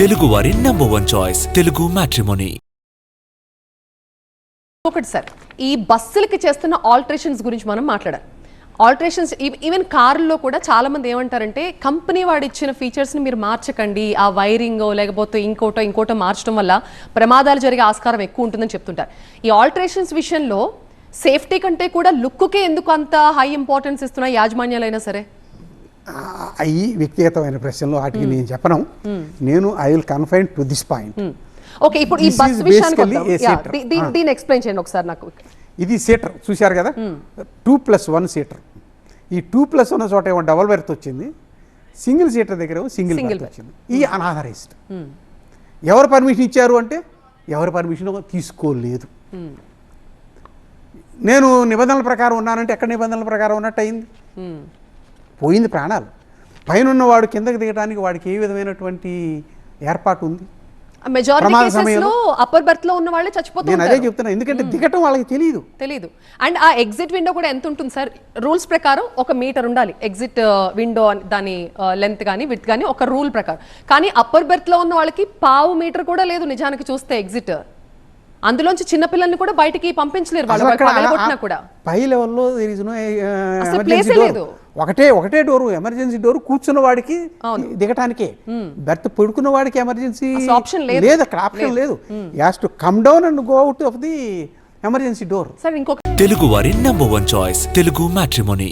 తెలుగువారి number one choice Telugu matrimony ఒకటి sir ఈ బస్సులకి చేస్తున్న ఆల్టరేషన్స్ గురించి మనం మాట్లాడాలి. ఆల్టరేషన్స్ ఈవెన్ కారులో కూడా చాలా మంది ఏమంటారంటే కంపెనీ వాడు ఇచ్చిన ఫీచర్స్ని మీరు మార్చకండి ఆ వైరింగ్ లేకపోతే ఇంకోటో ఇంకోటో మార్చడం వల్ల ప్రమాదాలు జరిగే ఆస్కారం ఎక్కువ ఉంటుందని చెప్తుంటారు. ఈ ఆల్టరేషన్స్ విషయంలో సేఫ్టీ కంటే కూడా లుక్కే ఎందుకు అంత హై ఇంపార్టెన్స్ ఇస్తున్న యాజమాన్యాలైనా సరే? అవి వ్యక్తిగతమైన ప్రశ్నలు వాటికి నేను చెప్పను. నేను I will confine to this point okay ఇప్పుడు ఈ బస్ విషయానికి దీ- Ah. దీన్ని ఎక్స్ప్లెయిన్ చేయండి ఒకసారి నాకు. ఇది సీటర్ చూశారు కదా? టూ ప్లస్ వన్ సీటర్ ఈ టూ ప్లస్ వన్ చోట ఏమో డబల్ బెర్త్ వచ్చింది. సింగిల్ సీటర్ దగ్గర సింగిల్ బెర్త్ వచ్చింది. ఈ అనాథరైజ్డ్ ఎవరు పర్మిషన్ ఇచ్చారు అంటే? ఎవరి పర్మిషన్ తీసుకోలేదు. నేను నిబంధనల ప్రకారం ఉన్నానంటే ఎక్కడ నిబంధనల ప్రకారం ఉన్నట్టు అయింది పోయింది ప్రాణాలు. పైన ఉన్నవాడు కిందకి దిగడానికి వాడికి ఏ విధమైనటువంటి ఏర్పాటు ఉంది? మెజారిటీ లో అప్పర్ బర్త్లో ఉన్న వాళ్ళే చచ్చిపోతూ నేను అదే ఉంటారు. చెప్తున్నా ఎందుకంటే దిగటం వాళ్ళకి తెలియదు తెలీదు. అండ్ ఆ ఎగ్జిట్ విండో కూడా ఎంత ఉంటుంది సార్? రూల్స్ ప్రకారం ఒక మీటర్ ఉండాలి. ఎగ్జిట్ విండో దాని లెంత్ కానీ విత్ కానీ ఒక రూల్ ప్రకారం. కానీ అప్పర్ బెర్త్లో ఉన్న వాళ్ళకి పావు మీటర్ కూడా లేదు నిజానికి చూస్తే ఎగ్జిట్ అందులోంచి చిన్నపిల్లల్ని కూడా బయటికి పంపించలేరు వాళ్ళు. కూడా. పై లెవెల్లో door. లేదు. ఒకటే ఒకటే డోరు ఎమర్జెన్సీ డోర్ కూర్చున్న వాడికి దిగటానికే. బెర్త్ పడుకున్న వాడికి ఎమర్జెన్సీ option లేదు. లేదు అక్కడ ఆప్షన్ లేదు. Has to come down and go out of the emergency door sir ఇంకొక తెలుగువారి number one choice Telugu matrimony